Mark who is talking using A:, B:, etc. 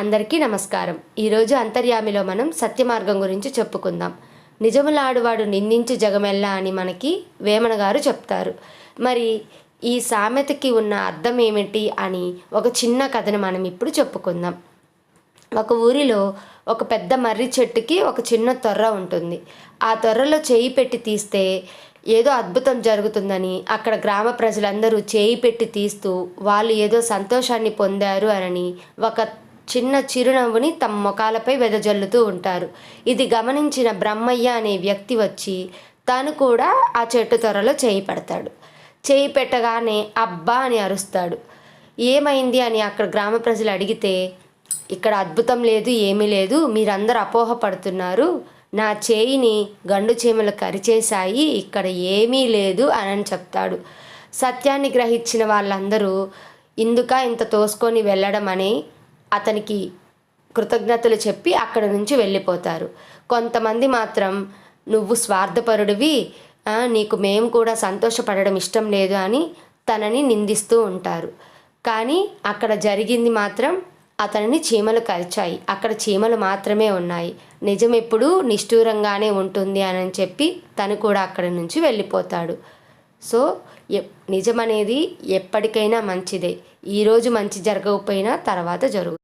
A: అందరికీ నమస్కారం. ఈరోజు అంతర్యామిలో మనం సత్యమార్గం గురించి చెప్పుకుందాం. నిజములాడువాడు నిందించు జగమెల్లా అని మనకి వేమన గారు చెప్తారు. మరి ఈ సామెతకి ఉన్న అర్థం ఏమిటి అని ఒక చిన్న కథను మనం ఇప్పుడు చెప్పుకుందాం. ఒక ఊరిలో ఒక పెద్ద మర్రి చెట్టుకి ఒక చిన్న తొర్ర ఉంటుంది. ఆ తొర్రలో చేయి పెట్టి తీస్తే ఏదో అద్భుతం జరుగుతుందని అక్కడ గ్రామ ప్రజలందరూ చేయి పెట్టి తీస్తూ వాళ్ళు ఏదో సంతోషాన్ని పొందారు అని ఒక చిన్న చిరునవ్వుని తమ ముఖాలపై వెదజల్లుతూ ఉంటారు. ఇది గమనించిన బ్రహ్మయ్య అనే వ్యక్తి వచ్చి తాను కూడా ఆ చెట్టు త్వరలో చేయి పెడతాడు. చేయి పెట్టగానే అబ్బా అని అరుస్తాడు. ఏమైంది అని అక్కడ గ్రామ ప్రజలు అడిగితే ఇక్కడ అద్భుతం లేదు ఏమీ లేదు మీరందరూ అపోహ పడుతున్నారు నా చేయిని గండు చీమలు కరిచేశాయి ఇక్కడ ఏమీ లేదు అని చెప్తాడు. సత్యాన్ని గ్రహించిన వాళ్ళందరూ ఇందుక ఇంత తోసుకొని వెళ్ళడం అని అతనికి కృతజ్ఞతలు చెప్పి అక్కడ నుంచి వెళ్ళిపోతారు. కొంతమంది మాత్రం నువ్వు స్వార్థపరుడివి నీకు మేము కూడా సంతోషపడడం ఇష్టం లేదు అని తనని నిందిస్తూ ఉంటారు. కానీ అక్కడ జరిగింది మాత్రం అతనిని చీమలు కరిచాయి. అక్కడ చీమలు మాత్రమే ఉన్నాయి. నిజం ఎప్పుడూ నిష్ఠూరంగానే ఉంటుంది అని చెప్పి తను కూడా అక్కడి నుంచి వెళ్ళిపోతాడు. సో నిజమనేది నిజం అనేది ఎప్పటికైనా మంచిదే. ఈరోజు మంచి జరగకపోయినా తర్వాత జరుగు